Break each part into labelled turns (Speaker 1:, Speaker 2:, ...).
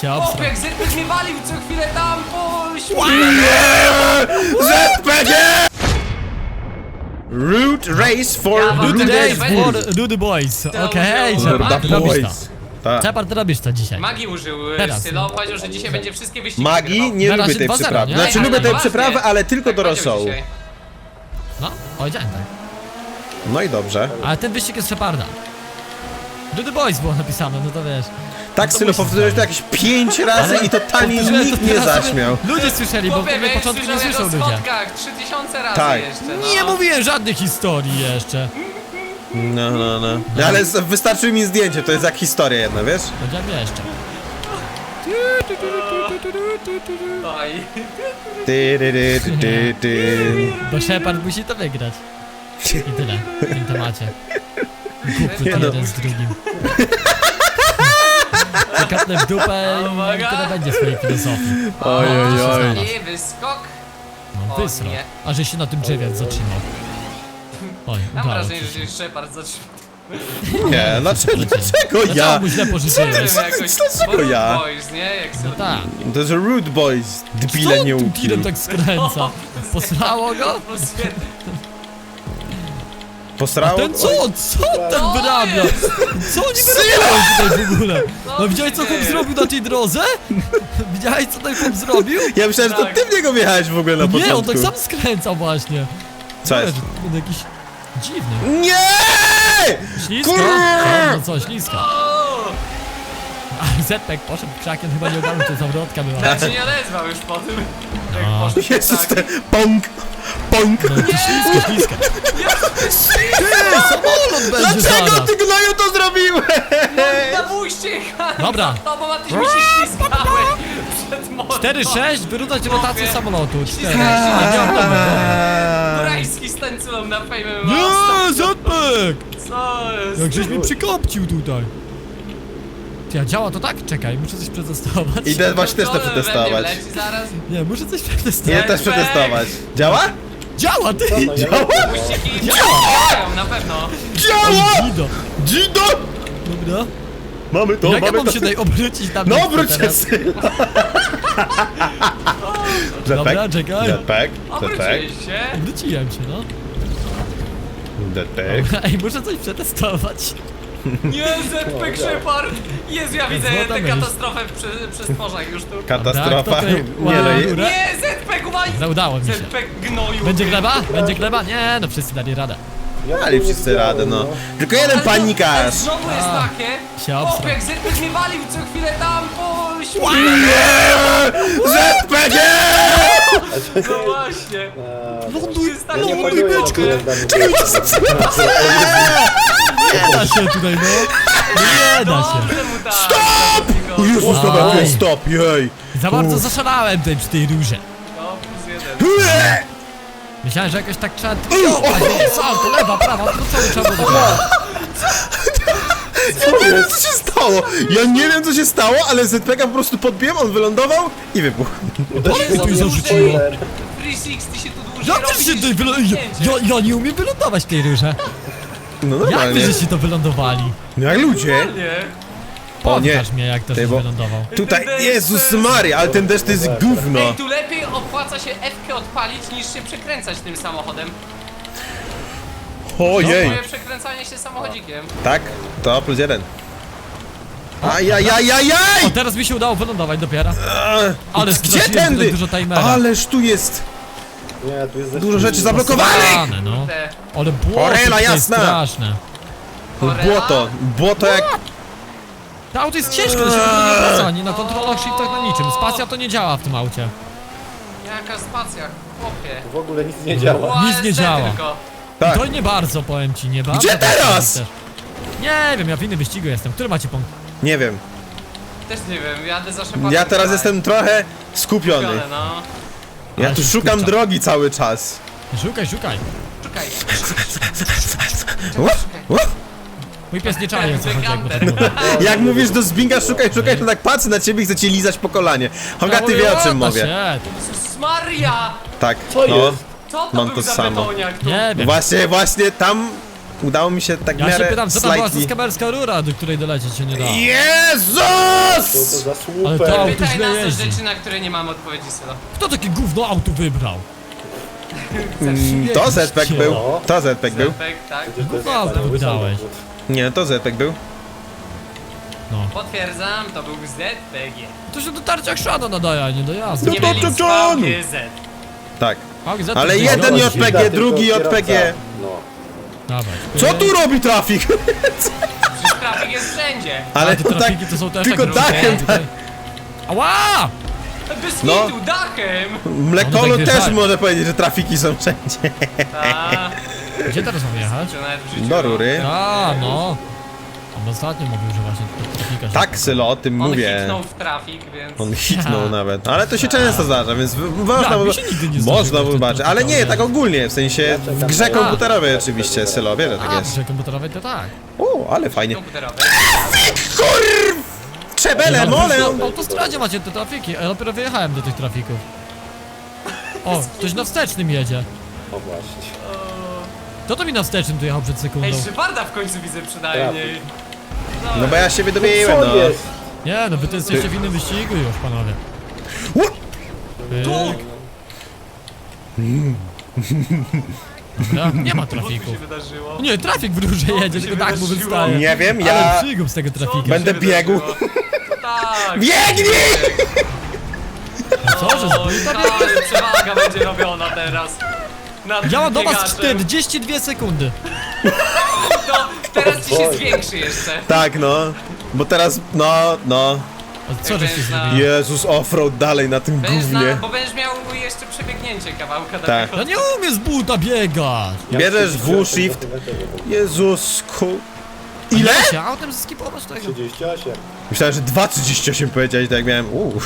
Speaker 1: się
Speaker 2: Chłop,
Speaker 1: obstra.
Speaker 2: jak Zetpek mnie walił co chwilę tam po śmie...
Speaker 3: ZPG! Root race for
Speaker 2: Ja wam
Speaker 1: Do the
Speaker 2: Rudy
Speaker 1: days
Speaker 2: Boys.
Speaker 1: for do the boys. Okej,
Speaker 2: użył
Speaker 1: Shepard, robisz to.
Speaker 3: boys. Tak.
Speaker 1: Shepard, robisz to dzisiaj.
Speaker 2: Magii użył
Speaker 1: Teraz.
Speaker 2: Teraz. Sylo, powiedział, że dzisiaj będzie wszystkie wyścigi
Speaker 3: Magii
Speaker 2: wygrywał.
Speaker 3: nie
Speaker 1: Na
Speaker 3: lubię
Speaker 1: razie
Speaker 3: tej
Speaker 1: 2-0,
Speaker 3: przyprawy.
Speaker 1: nie?
Speaker 3: Znaczy
Speaker 2: Ej,
Speaker 3: lubię
Speaker 2: ale
Speaker 3: tej przyprawy, ale tylko do
Speaker 2: Tak powiedział
Speaker 3: rosołu.
Speaker 2: dzisiaj.
Speaker 1: No, powiedziałem tak.
Speaker 3: No i dobrze.
Speaker 1: Ale ten wyścig jest Sheparda. Do the boys było napisane, no to wiesz.
Speaker 3: Tak,
Speaker 1: to
Speaker 3: Sylo, powtórzyłeś to jakieś pięć razy i totalnie
Speaker 1: Powtórzyłem to
Speaker 3: nikt nie
Speaker 1: teraz, żeby
Speaker 3: zaśmiał.
Speaker 1: Ludzie słyszeli, bo
Speaker 2: Chłopie,
Speaker 1: na początku nie
Speaker 2: słyszał
Speaker 1: słyszą
Speaker 2: jak o
Speaker 1: ludzie.
Speaker 2: schodkach 3000 razy
Speaker 3: Tak.
Speaker 2: jeszcze, no.
Speaker 1: Nie mówiłem żadnych historii jeszcze.
Speaker 3: No, no, no. No, Ale z- wystarczy mi zdjęcie, to jest jak historia jedna, wiesz?
Speaker 1: Powiedziałem jeszcze.
Speaker 2: Oj.
Speaker 3: Ty, ty, ty, ty, ty, ty.
Speaker 1: Bo Shepard musi to wygrać. I tyle w tym temacie. Głupy
Speaker 3: Nie
Speaker 1: to
Speaker 3: no.
Speaker 1: jeden z drugim. Kapnę w dupę i
Speaker 2: Uwaga.
Speaker 1: tyle będzie swojej filozofii.
Speaker 3: Oj, oj, oj.
Speaker 2: I wyskok.
Speaker 1: No
Speaker 2: O nie.
Speaker 1: A że się na tym drzewie zatrzymał. Oj,
Speaker 2: Mam
Speaker 1: udało
Speaker 2: wrażenie,
Speaker 1: ci się.
Speaker 2: że Shepard zatrzymał.
Speaker 3: Nie, dlaczego, dlaczego
Speaker 1: Dlaczego
Speaker 3: ja?
Speaker 1: mu źle
Speaker 3: Co
Speaker 1: pożyczyłeś?
Speaker 3: ty-
Speaker 2: jakoś
Speaker 3: dlaczego ja?
Speaker 2: Boys, nie? Jak
Speaker 1: No
Speaker 2: sobie...
Speaker 1: tak.
Speaker 3: To jest Rude Boys,
Speaker 1: Co
Speaker 3: debile nie
Speaker 1: tu tirem tak skręca? Posrało go?
Speaker 3: Posrało?
Speaker 1: Ten co? Co ten
Speaker 2: Co
Speaker 1: wyrabia? Co oni wyrabiają tutaj w ogóle? No
Speaker 2: tu
Speaker 1: widziałeś co chłop zrobił na tej drodze? Widziałeś co ten chłop zrobił?
Speaker 3: Ja myślałem, że to
Speaker 2: Tak.
Speaker 3: ty w niego wjechałeś w ogóle na
Speaker 1: Nie, on
Speaker 3: początku.
Speaker 1: tak sam skręcał właśnie.
Speaker 3: Co jest?
Speaker 1: Jakiś dziwny.
Speaker 3: Nie!
Speaker 1: Ślisko?
Speaker 3: Kurwa!
Speaker 1: No co, ślisko. A Zetek poszedł krzakiem, chyba nie ogarnął, to zawrotka była.
Speaker 2: Ja się nie odezwał już po tym. Jak
Speaker 1: A.
Speaker 2: poszedł
Speaker 3: Jezus,
Speaker 2: tak.
Speaker 3: te pąk, pąk.
Speaker 1: No. Ty, samolot będzie
Speaker 3: Dlaczego
Speaker 1: zaraz.
Speaker 3: ty gnoju to zrobiłeś?
Speaker 2: Na wójście
Speaker 1: Dobra.
Speaker 2: No bo Matyś mi się przed motorem.
Speaker 1: 4-6, wyrównać rotację samolotu. 4.
Speaker 2: Ślizgałeś się na dziobę.
Speaker 3: Eee.
Speaker 2: Kurajski z na fejmie
Speaker 1: Nie, Zetek!
Speaker 2: Co jest?
Speaker 1: Jak żeś mi przykopcił tutaj. Ty, a działa to tak? Czekaj, muszę coś przetestować.
Speaker 3: Idę właśnie też to przetestować.
Speaker 2: Zaraz.
Speaker 1: Nie, muszę coś
Speaker 3: Nie,
Speaker 1: przetestować.
Speaker 3: też przetestować. Działa?
Speaker 1: Działa, ty!
Speaker 3: Działa?
Speaker 2: Puściki działają na pewno.
Speaker 3: Działa!
Speaker 1: Dzido.
Speaker 3: Dzido!
Speaker 1: Dobra.
Speaker 3: Mamy to,
Speaker 1: Jak ja
Speaker 3: mamy
Speaker 1: mam
Speaker 3: to.
Speaker 1: się tutaj obrócić tam
Speaker 3: No obróć się, synu.
Speaker 1: Dobra, czekaj.
Speaker 3: Jetpack, jetpack,
Speaker 2: Obróciłeś się.
Speaker 1: Obróciłem się, no.
Speaker 3: jetpack.
Speaker 1: Ej, muszę coś przetestować.
Speaker 2: Nie, ZP Shepard. Jezu, ja widzę
Speaker 1: Złota
Speaker 2: tę
Speaker 1: myśl.
Speaker 2: katastrofę przy, morzach już tu.
Speaker 3: Katastrofa.
Speaker 1: Tak, to tutaj-
Speaker 3: Nie no,
Speaker 2: Nie, ZP guwaj!
Speaker 1: No, udało mi się.
Speaker 2: ZP gnoju.
Speaker 1: Będzie gleba? Będzie gleba? Nie, no wszyscy dali radę.
Speaker 3: dali wszyscy radę, no. Tylko jeden panikarz.
Speaker 2: Znowu jest takie.
Speaker 1: się
Speaker 2: jak ZP mnie walił co chwilę tam po śmie...
Speaker 3: ZPG!
Speaker 2: No właśnie.
Speaker 1: Ląduj,
Speaker 2: Jest tak
Speaker 1: ląduj,
Speaker 2: nie
Speaker 1: byczku! Nie da się tutaj, no. Nie da się.
Speaker 2: Dobrze mu tak.
Speaker 3: Stop! O Jezus, dobra, jest stop, jej.
Speaker 1: Za bardzo zaszalałem tutaj przy tej róże.
Speaker 2: No, plus jeden.
Speaker 1: Myślałem, że jakoś tak trzeba... Nie, salto, lewa, prawa, to co trzeba było?
Speaker 3: Ja nie wiem co się stało. Ja nie wiem co się stało, ale ZPG po prostu podbiłem, on wylądował i wybuchł.
Speaker 1: Ale mi tu zarzuciło.
Speaker 2: 360 się tu dłużej
Speaker 1: Ja
Speaker 2: robi
Speaker 1: też się
Speaker 2: niż
Speaker 1: tutaj wylo... ja, ja, ja nie umiem wylądować w tej róże.
Speaker 3: No
Speaker 1: Jak wy
Speaker 3: normalnie.
Speaker 1: żeście to wylądowali?
Speaker 3: No jak ludzie.
Speaker 2: Nie.
Speaker 3: O nie.
Speaker 1: Pokaż mnie jak to
Speaker 3: Ty, bo-
Speaker 1: wylądował.
Speaker 3: Tutaj, Jezus Maria, ale ten deszcz to jest gówno.
Speaker 2: Ej, tu lepiej opłaca się F-kę odpalić niż się przekręcać tym samochodem.
Speaker 3: Ojej.
Speaker 2: Moje przekręcanie się samochodzikiem.
Speaker 3: Tak, to plus jeden. Ajajajajaj!
Speaker 1: O, teraz mi się udało wylądować dopiero. Ale
Speaker 3: Gdzie
Speaker 1: straciłem
Speaker 3: tędy?
Speaker 1: dużo timera.
Speaker 3: Ależ tu jest
Speaker 4: Nie, tu jest
Speaker 3: dużo rzeczy zablokowanych!
Speaker 1: Zasrane, no.
Speaker 2: Te
Speaker 1: Ale błoto
Speaker 3: Orela
Speaker 1: tutaj
Speaker 3: jasna.
Speaker 1: straszne.
Speaker 2: Korea.
Speaker 3: Błoto, błoto jak...
Speaker 1: To auto jest ciężkie, to się w ogóle nie wraca, ani na kontrolach, shiftach, na niczym. Spacja to nie działa w tym aucie.
Speaker 2: Jaka spacja, chłopie.
Speaker 4: W ogóle nic nie działa.
Speaker 1: Nic nie
Speaker 2: OSD
Speaker 1: działa.
Speaker 2: Tylko.
Speaker 3: Tak,
Speaker 1: To nie bardzo, powiem ci, nie bardzo.
Speaker 3: Gdzie teraz?
Speaker 1: też. Nie wiem, ja w innym wyścigu jestem. Który macie punkt?
Speaker 3: nie wiem.
Speaker 2: Też nie wiem, jadę za Shepardem.
Speaker 3: Ja teraz jestem trochę skupiony.
Speaker 2: Skupiony, no.
Speaker 3: Ja tu szukam
Speaker 1: skurcza.
Speaker 3: drogi cały czas.
Speaker 1: Szukaj, szukaj.
Speaker 2: Czekaj.
Speaker 3: Ło, ło.
Speaker 1: Mój pies nie czai, o co chodzi, tak mówię.
Speaker 3: Jak mówisz do Zbinga szukaj, szukaj, to tak patrzę na ciebie i chcę cię lizać po kolanie. Honga, ty wie o czym mówię.
Speaker 1: shit?
Speaker 2: Jezus Maria!
Speaker 3: Tak,
Speaker 4: Co
Speaker 3: no.
Speaker 4: jest?
Speaker 2: Co to
Speaker 3: Mam
Speaker 2: był
Speaker 3: to
Speaker 2: za
Speaker 3: samo.
Speaker 2: betoniak tu?
Speaker 1: Nie wiem.
Speaker 3: Właśnie, właśnie tam Udało mi się tak w
Speaker 1: Ja się
Speaker 3: miarę
Speaker 1: pytam, co tam była
Speaker 3: slightly...
Speaker 1: skamerska rura, do której dolecieć się nie da.
Speaker 4: Co to
Speaker 3: Jezus!
Speaker 4: za
Speaker 1: Ale to auto
Speaker 2: Pytaj
Speaker 1: źle
Speaker 2: nas o
Speaker 1: jeździ.
Speaker 2: rzeczy, na które nie mamy odpowiedzi, Sylo.
Speaker 1: Kto takie gówno auto wybrał?
Speaker 3: Mm, To ZPEG był,
Speaker 4: No.
Speaker 3: to ZPEG był.
Speaker 2: Zepek, tak?
Speaker 4: Przecież to jest
Speaker 1: Gówno auto
Speaker 4: wspaniały samochód.
Speaker 3: Nie, to ZPEG był.
Speaker 1: No.
Speaker 2: Potwierdzam, to był ZPG.
Speaker 1: To się do tarcia chrzana nadaje, a nie do jazdy.
Speaker 2: Nie
Speaker 3: to-
Speaker 2: mylić
Speaker 3: to-
Speaker 2: z VGZ.
Speaker 3: Tak.
Speaker 1: Tak, za
Speaker 3: Ale jeden
Speaker 1: zgodzi.
Speaker 3: JPG,
Speaker 4: Zgadza,
Speaker 3: drugi JPG.
Speaker 4: No.
Speaker 1: Dawaj.
Speaker 3: Co tu robi trafik?
Speaker 2: Przecież trafik jest wszędzie.
Speaker 3: Ale to tak,
Speaker 1: trafiki to są też
Speaker 3: tylko
Speaker 1: takie
Speaker 3: dachem,
Speaker 1: różne.
Speaker 3: tak.
Speaker 1: Ała!
Speaker 2: Bez
Speaker 3: No.
Speaker 2: no. dachem.
Speaker 3: Mlekolu
Speaker 1: One tak
Speaker 3: też
Speaker 1: wjeżdżają.
Speaker 3: może powiedzieć, że trafiki są wszędzie.
Speaker 2: A,
Speaker 1: Gdzie teraz mamy jechać?
Speaker 2: czy nawet w życiu.
Speaker 3: Do rury.
Speaker 1: A, no. On ostatnio mówił, że właśnie trafika się...
Speaker 3: Tak, Sylo, o tym
Speaker 2: On
Speaker 3: mówię.
Speaker 2: hitnął w trafik, więc...
Speaker 3: On hitnął nawet. Ale to się często zdarza, więc w- można,
Speaker 1: Tak, mi
Speaker 3: wyba-
Speaker 1: się nigdy nie zdarzyło,
Speaker 3: można
Speaker 1: że
Speaker 3: wybaczyć.
Speaker 1: to
Speaker 3: Ale nie, tak ogólnie, w sensie w grze komputerowej oczywiście, Sylo, wiesz, że tak
Speaker 1: A,
Speaker 3: jest.
Speaker 1: przy komputerowej to tak.
Speaker 3: O, ale fajnie.
Speaker 2: komputerowy.
Speaker 3: Trzebele,
Speaker 1: Ale
Speaker 3: mole!
Speaker 1: W autostradzie macie te trafiki, a ja dopiero wyjechałem do tych trafików. O, ktoś na wstecznym jedzie.
Speaker 4: O właśnie.
Speaker 1: Kto to mi na wstecznym tu jechał przed sekundą?
Speaker 2: Ej, Szeparda w końcu widzę przynajmniej.
Speaker 3: No bo ja się wydobiłem,
Speaker 4: Co
Speaker 3: no.
Speaker 4: jest?
Speaker 1: Nie, no wy to jesteście w innym wyścigu już, panowie. Pyk. Dobra, nie ma trafiku.
Speaker 2: tu się wydarzyło?
Speaker 1: Nie, trafik w róże jedzie,
Speaker 2: się
Speaker 1: tylko tak mu
Speaker 2: wydarzyło?
Speaker 1: wystaje.
Speaker 3: Nie wiem,
Speaker 1: Ale
Speaker 3: ja...
Speaker 1: przygub z tego trafika.
Speaker 3: Będę
Speaker 2: się
Speaker 3: biegł.
Speaker 2: wydarzyło? Tak.
Speaker 3: Biegnij!
Speaker 1: Co, że z
Speaker 2: Oj,
Speaker 1: buta
Speaker 2: ale przewaga będzie robiona teraz. Nad
Speaker 1: Ja mam do was
Speaker 2: biegaczem.
Speaker 1: 42 sekundy.
Speaker 2: To teraz ci się zwiększy jeszcze.
Speaker 3: Tak, no. Bo teraz, no, no.
Speaker 1: A co żeście
Speaker 2: Będziesz na-
Speaker 1: zrobili?
Speaker 3: Jezus, offroad dalej na tym
Speaker 2: Będziesz na,
Speaker 3: gównie.
Speaker 2: bo będziesz miał jeszcze przebiegnięcie kawałka
Speaker 3: Tak.
Speaker 1: Ja nie umiem z buta biegać.
Speaker 3: Bierzesz W, shift. Jezusku. Ile?
Speaker 1: Da się autem skipować tego.
Speaker 4: 38.
Speaker 3: Myślałem, że 2,38 powiedziałeś, tak jak miałem. Uuu.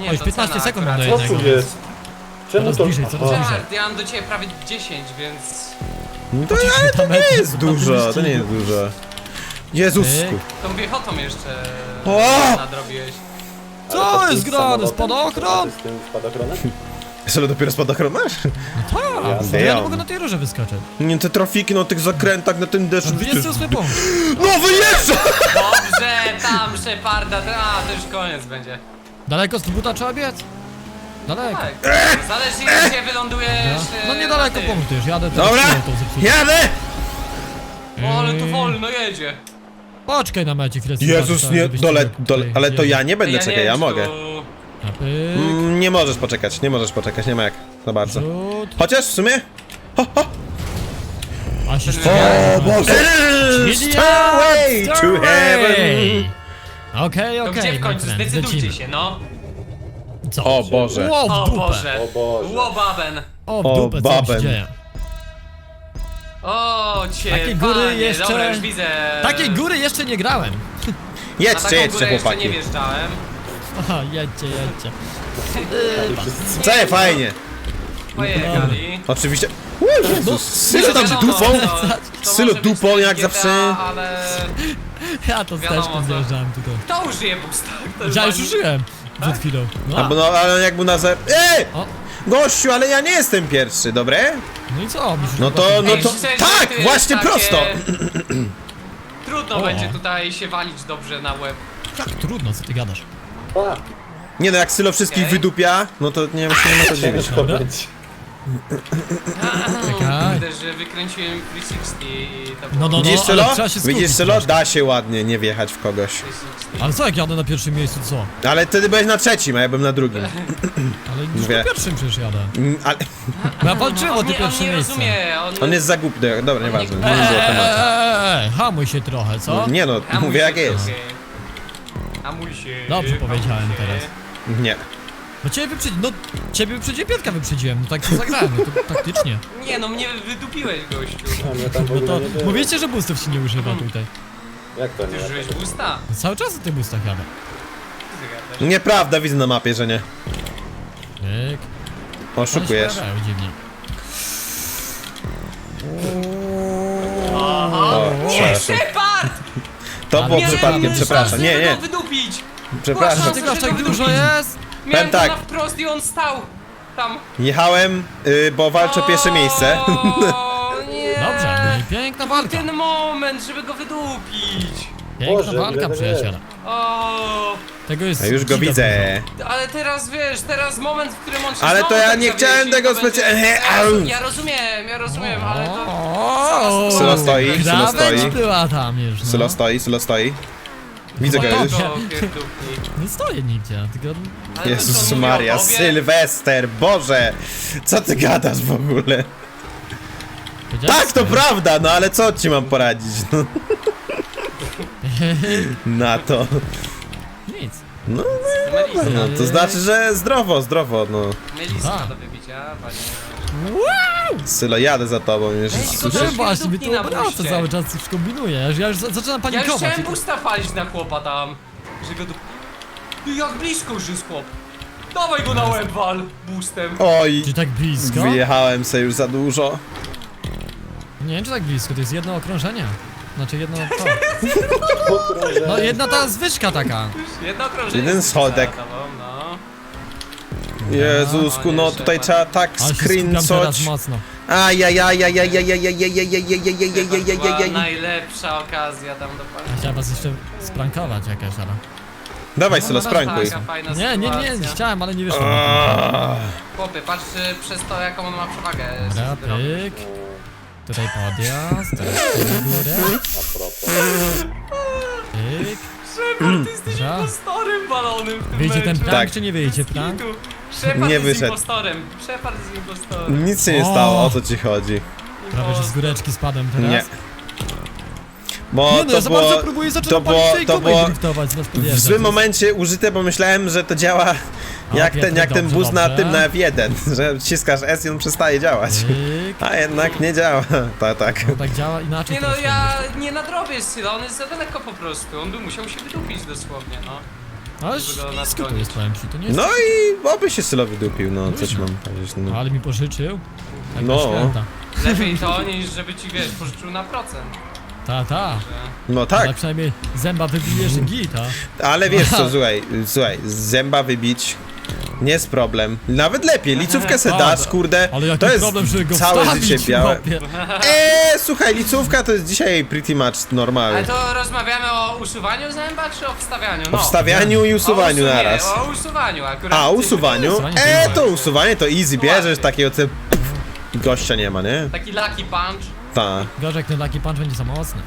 Speaker 2: Nie,
Speaker 1: Oj,
Speaker 2: to
Speaker 1: 15
Speaker 2: cena
Speaker 1: sekund mam
Speaker 2: akurat.
Speaker 1: do
Speaker 4: Co tu jest? Czemu
Speaker 1: Coraz
Speaker 4: to...
Speaker 1: bliżej, coraz
Speaker 4: Aha.
Speaker 1: bliżej.
Speaker 2: Żart, ja mam do ciebie prawie 10, więc...
Speaker 3: No to, ale to nie jest dużo, to nie jest dużo. Jezusku.
Speaker 2: Tą piechotą jeszcze
Speaker 3: O!
Speaker 2: nadrobiłeś.
Speaker 4: Ale
Speaker 1: Co
Speaker 4: to
Speaker 1: jest grane? Spadochron?
Speaker 4: Z tym spadochronem?
Speaker 3: Solo dopiero spadochron masz?
Speaker 1: No tak,
Speaker 3: Ja
Speaker 1: ja nie mogę na tej róże wyskoczyć.
Speaker 3: Nie, te trafiki na tych zakrętach, na tym deszczu.
Speaker 1: 28 punkt.
Speaker 3: No wyjeżdża!
Speaker 2: Dobrze, tam Szeparda, a to już koniec będzie.
Speaker 1: Daleko z buta trzeba biec? Daleko.
Speaker 2: Tak, zależy gdzie wylądujesz. e,
Speaker 1: No niedaleko
Speaker 2: na tym.
Speaker 1: już, jadę teraz
Speaker 3: Dobra,
Speaker 1: tą zepsutą.
Speaker 3: jadę!
Speaker 2: O, ale tu wolno jedzie.
Speaker 1: Poczekaj na mecie chwilę.
Speaker 3: Jezus,
Speaker 1: zobaczę,
Speaker 3: nie,
Speaker 1: żebyś
Speaker 3: dole,
Speaker 1: tutaj
Speaker 3: dole, ale to ja nie będę czekał, ja
Speaker 2: wiem,
Speaker 3: mogę.
Speaker 2: tu-
Speaker 1: Na pyk,
Speaker 3: Mm, Nie możesz poczekać, nie możesz poczekać, nie ma jak. Za bardzo.
Speaker 1: rzut.
Speaker 3: Chociaż w sumie...
Speaker 1: A się
Speaker 3: O Boże! Stairway to heaven!
Speaker 1: Okej,
Speaker 2: To
Speaker 1: okej.
Speaker 2: gdzie w końcu?
Speaker 1: my friend,
Speaker 2: Zdecydujcie
Speaker 1: lecimy.
Speaker 2: się, no.
Speaker 1: Co?
Speaker 3: O Boże.
Speaker 1: Ło,
Speaker 2: O
Speaker 1: w dupę.
Speaker 2: Boże.
Speaker 4: O Boże.
Speaker 2: Łobaben.
Speaker 1: O, w
Speaker 3: O,
Speaker 1: dupę, co tam się dzieje?
Speaker 2: O, cię,
Speaker 1: Takie góry
Speaker 2: panie,
Speaker 1: jeszcze-
Speaker 2: Dobra, już widzę.
Speaker 1: Takiej góry jeszcze nie grałem.
Speaker 2: Na
Speaker 3: Jedźcie,
Speaker 2: taką
Speaker 3: jedźcie
Speaker 2: górę jeszcze
Speaker 3: chłopaki.
Speaker 2: nie wjeżdżałem.
Speaker 1: Aha, jedźcie, jedźcie.
Speaker 3: Co, fajnie.
Speaker 2: Pojechali.
Speaker 3: Oczywiście. O Jezus, Sylo tam
Speaker 2: Wiadomo,
Speaker 3: dupą.
Speaker 2: to- to
Speaker 3: Sylo
Speaker 2: może być
Speaker 3: dupą jak
Speaker 2: GTA,
Speaker 3: zawsze.
Speaker 2: ale...
Speaker 1: Ja to
Speaker 2: Wiadomo,
Speaker 1: steczką
Speaker 2: co.
Speaker 1: zjeżdżałem tutaj.
Speaker 2: Kto użyje boosta? To jest
Speaker 1: Ja już użyłem przed chwilą. No,
Speaker 3: A, bo no, ale jak był na ze... Ej!
Speaker 1: O.
Speaker 3: Gościu, ale ja nie jestem pierwszy, dobre?
Speaker 1: no i co? Musisz
Speaker 3: No to, no
Speaker 2: Ej,
Speaker 3: to...
Speaker 2: szczerze,
Speaker 3: Tak,
Speaker 2: jest
Speaker 3: właśnie
Speaker 2: takie-
Speaker 3: prosto!
Speaker 2: Trudno
Speaker 1: O.
Speaker 2: będzie tutaj się walić dobrze na łeb.
Speaker 1: Tak, trudno, co ty gadasz.
Speaker 3: Nie no, jak Sylo wszystkich
Speaker 2: Okej.
Speaker 3: wydupia, no to nie wiem, nie ma co dziwić.
Speaker 1: Czekaj.
Speaker 2: Widzę, że wykręciłem 360 i to
Speaker 1: No, no,
Speaker 3: Widzisz
Speaker 1: ale
Speaker 3: Sylo?
Speaker 1: trzeba się skupić
Speaker 3: Widzisz
Speaker 1: troszkę.
Speaker 3: Da się ładnie nie wjechać w kogoś.
Speaker 2: 360.
Speaker 1: Ale co jak jadę na pierwszym miejscu, co?
Speaker 3: Ale wtedy byłeś na trzecim, a ja byłem na drugim.
Speaker 1: Ale już
Speaker 3: Mówię.
Speaker 1: na pierwszym przecież jadę.
Speaker 3: Mm, Ale
Speaker 1: Bo ja walczyłem o
Speaker 2: On
Speaker 3: No
Speaker 1: te
Speaker 2: nie, on
Speaker 1: pierwsze
Speaker 2: nie
Speaker 1: miejsce.
Speaker 2: rozumie, on...
Speaker 3: on jest za głupi. Dobra, nieważne, nie
Speaker 1: Eee,
Speaker 3: było tematu.
Speaker 1: eee, hamuj się trochę, co?
Speaker 3: Nie no,
Speaker 2: Hamuj
Speaker 3: mówię
Speaker 2: się
Speaker 3: jak jest.
Speaker 2: trochę. Hamuj się.
Speaker 1: Dobrze
Speaker 2: hamuj
Speaker 1: powiedziałem
Speaker 2: się.
Speaker 1: teraz.
Speaker 3: Nie.
Speaker 1: No ciebie wyprzedzi... No, ciebie wyprzedziłem, Piotrka wyprzedziłem, no tak to zagrałem, no to taktycznie.
Speaker 2: Nie no, mnie wydupiłeś gościu.
Speaker 4: A mnie tam w
Speaker 1: No
Speaker 4: ogóle
Speaker 1: to
Speaker 4: nie było.
Speaker 1: mówicie, że boostów się nie używa tutaj.
Speaker 4: Jak to
Speaker 2: Ty
Speaker 4: nie?
Speaker 2: użyłeś boosta?
Speaker 1: No Cały czas na tych boostach jadę.
Speaker 3: Nieprawda, widzę na mapie, że nie. Oszukujesz.
Speaker 1: One się pojawiają dziwnie.
Speaker 3: O,
Speaker 2: Nie,
Speaker 3: przepraszam.
Speaker 2: Shepard!
Speaker 3: To było
Speaker 2: Miałem
Speaker 3: przypadkiem, przepraszam. Nie, nie,
Speaker 2: go wydupić!
Speaker 3: przepraszam.
Speaker 1: Tego aż tak dużo jest?
Speaker 2: Miałem
Speaker 3: tak.
Speaker 2: tak. wprost i on stał tam.
Speaker 3: Jechałem, y, bo walczę o pierwsze miejsce.
Speaker 2: O, nie.
Speaker 1: Dobrze, no i Piękna walka.
Speaker 2: Ten moment, żeby go wydupić.
Speaker 1: Piękna
Speaker 4: Boże, ile
Speaker 1: walka,
Speaker 4: tego
Speaker 1: przyjaciele.
Speaker 2: O,
Speaker 1: Tego jest
Speaker 3: A już go
Speaker 1: giga
Speaker 3: widzę.
Speaker 2: ale teraz wiesz, teraz moment, w którym on się
Speaker 3: Ale
Speaker 2: znowu
Speaker 3: to ja
Speaker 2: tak
Speaker 3: nie
Speaker 2: zawiesi
Speaker 3: chciałem tego
Speaker 2: będzie-
Speaker 3: specjalnie-
Speaker 2: Ja,
Speaker 3: Au.
Speaker 2: roz- ja rozumiem, ja rozumiem, ale to...
Speaker 1: O,
Speaker 3: Sylo stoi, Sylo
Speaker 1: Krawędź
Speaker 3: stoi.
Speaker 1: była tam już, no.
Speaker 3: Sylo stoi, Sylo stoi. Widzę go już.
Speaker 1: Nie stoję nigdzie, tylko...
Speaker 2: Ale to
Speaker 3: Jezus
Speaker 2: co, mówię o
Speaker 3: Maria,
Speaker 2: tobie?
Speaker 3: Sylwester, Boże! Co ty gadasz w ogóle? Tak, to prawda, no ale co ci mam poradzić? No. Na to.
Speaker 1: Nic.
Speaker 3: No,
Speaker 2: Melisa,
Speaker 3: no, to znaczy, że zdrowo, zdrowo, no.
Speaker 2: Melisa
Speaker 1: A.
Speaker 2: do wybicia, panie.
Speaker 3: Sylo, jadę za tobą, już
Speaker 2: Ej? Coś
Speaker 1: No właśnie, mi to obraca cały czas, już kombinuję, ja już, ja już za- zaczynam
Speaker 2: Ja już
Speaker 1: panikować.
Speaker 2: chciałem busta palić na chłopa tam, że go do... Ty, Jak blisko już jest chłop. Dawaj go na łeb wal, boostem.
Speaker 3: Oj,
Speaker 1: Czy tak blisko?
Speaker 3: wyjechałem sobie już za dużo.
Speaker 1: Nie wiem, czy tak blisko, to jest jedno okrążenie. Znaczy jedno to. No jedna ta zwyżka taka.
Speaker 2: Jedno.
Speaker 3: Jeden schodek.
Speaker 2: za tobą, No.
Speaker 3: Jezusku, no tutaj trzeba tak
Speaker 1: Ale się skupiam teraz
Speaker 3: screencoć.
Speaker 1: mocno.
Speaker 2: Była najlepsza okazja tam do pana.
Speaker 1: Chciałem was jeszcze sprankować jakaś, ale...
Speaker 3: Dawaj Sylo, sprankuj.
Speaker 2: Taka fajna
Speaker 1: Nie, nie, nie,
Speaker 2: sytuacja.
Speaker 1: chciałem, ale nie wyszło.
Speaker 3: Aaaa.
Speaker 2: Chłopie, patrz przez to jaką on
Speaker 1: Tutaj podjazd, teraz na górę.
Speaker 4: A propos.
Speaker 1: Pyk.
Speaker 2: Shepard, ty jesteś impostorem balonym w tym
Speaker 1: Wyjdzie ten
Speaker 2: meczu.
Speaker 1: prank,
Speaker 3: Tak.
Speaker 1: czy nie wyjdzie prank?
Speaker 2: Kitu. Shepard
Speaker 3: Nie
Speaker 2: jest
Speaker 3: wyszedł.
Speaker 2: impostorem. Shepard jest impostorem.
Speaker 3: Nic się nie
Speaker 1: O.
Speaker 3: stało, o co ci chodzi?
Speaker 1: Prawie, że z góreczki spadłem teraz.
Speaker 3: Nie. Bo
Speaker 1: Nie no, ja
Speaker 3: to
Speaker 1: za
Speaker 3: było,
Speaker 1: bardzo próbuję
Speaker 3: to
Speaker 1: zacząć
Speaker 3: było,
Speaker 1: policyjką
Speaker 3: to było
Speaker 1: driftować,
Speaker 3: w złym momencie użyte, bo myślałem, że to działa jak ten, jak ten bus na tym na F1, że wciskasz S i on przestaje działać. A jednak nie działa. Tak, tak.
Speaker 1: No tak działa inaczej
Speaker 2: Nie no,
Speaker 1: troszkę.
Speaker 2: ja nie nadrobię Syla, on jest za daleko po prostu. On by musiał się wydupić dosłownie, no. Żeby go
Speaker 1: nisko tu
Speaker 2: nadgonić.
Speaker 1: jest, powiem ci, to nie jest...
Speaker 3: No i oby się Sylo wydupił, no coś mam powiedzieć. No.
Speaker 1: Ale mi pożyczył. Tak
Speaker 3: No.
Speaker 1: no.
Speaker 2: Lepiej to niż żeby ci wiesz, pożyczył na procent.
Speaker 1: Ta, ta.
Speaker 3: No
Speaker 1: Ale
Speaker 3: tak,
Speaker 1: przynajmniej zęba wybijesz i gita.
Speaker 3: ale wiesz co, słuchaj, słuchaj, zęba wybić nie jest problem. Nawet lepiej, licówkę se dasz, kurde,
Speaker 1: Ale jaki
Speaker 3: to jest
Speaker 1: problem, żeby go
Speaker 3: całe
Speaker 1: wstawić,
Speaker 3: życie białe.
Speaker 1: chłopie.
Speaker 3: Eee, słuchaj, licówka to jest dzisiaj pretty much
Speaker 2: Ale
Speaker 3: normalne.
Speaker 2: to rozmawiamy o usuwaniu zęba czy o wstawianiu?
Speaker 3: O
Speaker 2: No.
Speaker 3: wstawianiu i usuwaniu
Speaker 2: o usu-
Speaker 3: naraz.
Speaker 2: Nie, o usuwaniu akurat.
Speaker 3: A, usuwaniu?
Speaker 1: Usuwanie to
Speaker 3: Eee, to usuwanie to easy, bierzesz
Speaker 2: Łatwiej.
Speaker 3: takiego co... Gościa nie ma, nie?
Speaker 2: Taki lucky punch.
Speaker 3: Ta,
Speaker 1: Gorzej, jak ten Lucky Punch będzie za mocny.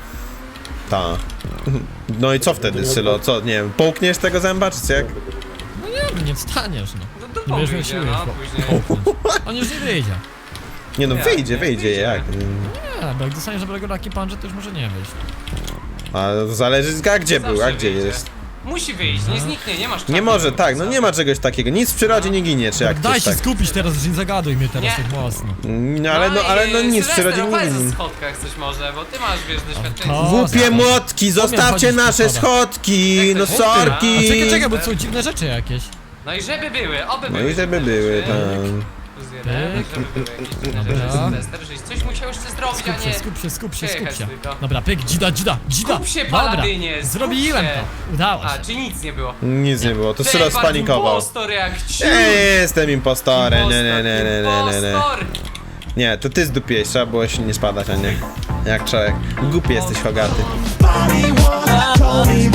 Speaker 3: ta. No i co wtedy, Sylo? Co, nie wiem, połkniesz tego zęba, czy co jak?
Speaker 1: No nie, nie wstaniesz, no.
Speaker 2: No to
Speaker 1: Nie będziesz miał siły
Speaker 2: no,
Speaker 1: już,
Speaker 2: później.
Speaker 1: On już nie wyjdzie.
Speaker 3: Nie no, wyjdzie,
Speaker 2: nie?
Speaker 3: wyjdzie,
Speaker 2: Wyjdzie.
Speaker 3: jak?
Speaker 1: Nie, bo jak dostaniesz dobrego Lucky Puncha, to już może nie wyjść.
Speaker 3: A zależy, a gdzie był, a
Speaker 2: Zawsze
Speaker 3: gdzie
Speaker 2: wyjdzie.
Speaker 3: jest?
Speaker 2: Musi wyjść, nie zniknie, nie masz
Speaker 3: Nie
Speaker 2: czarnej
Speaker 3: może, tak, no nie ma czegoś takiego. Nic w przyrodzie nie ginie, czy jak
Speaker 1: Daj
Speaker 3: coś
Speaker 1: się
Speaker 3: tak.
Speaker 1: skupić teraz, już nie zagaduj mnie teraz
Speaker 2: Nie.
Speaker 1: tak mocno.
Speaker 3: Mm, Ale no, ale no nic w przyrodzie nie ginie.
Speaker 2: schodkach coś może, bo ty masz, wiesz, doświadczenie.
Speaker 3: Głupie młotki, zostawcie
Speaker 1: chodzić po
Speaker 3: nasze
Speaker 1: schodach.
Speaker 3: schodki,
Speaker 2: Jak
Speaker 3: no
Speaker 2: to
Speaker 1: A
Speaker 3: sorki.
Speaker 1: czekaj, czekaj, bo są dziwne rzeczy jakieś.
Speaker 2: No i żeby były, oby
Speaker 3: No
Speaker 2: były.
Speaker 3: i żeby były, tam.
Speaker 2: Plus jeden,
Speaker 1: Pyk.
Speaker 2: żeby były jakieś dziwne
Speaker 1: Dobra.
Speaker 2: rzeczy, Sylwester, żeś coś musiał jeszcze zrobić,
Speaker 1: Skup
Speaker 2: a
Speaker 1: się,
Speaker 2: nie...
Speaker 1: skup się, skup się, skup
Speaker 2: Przejechać
Speaker 1: się.
Speaker 2: tylko.
Speaker 1: Dobra, pyk, dzida, dzida, dzida.
Speaker 2: Skup się,
Speaker 1: Dobra,
Speaker 2: paladynie, skup
Speaker 1: Zrobiłem
Speaker 2: się.
Speaker 1: to. Udało
Speaker 2: A,
Speaker 1: się.
Speaker 2: czy nic nie było?
Speaker 3: Nic nie było, to Sylo spanikował.
Speaker 2: impostor jak ciu.
Speaker 3: Nie jestem impostorem, nie, nie, nie, nie, nie, nie, nie.
Speaker 2: Impostor.
Speaker 3: Nie, to ty zdupiłeś, trzeba było się nie spadać, a nie. Jak człowiek. Głupi jesteś, Hogaty.
Speaker 5: Body wanna, Tony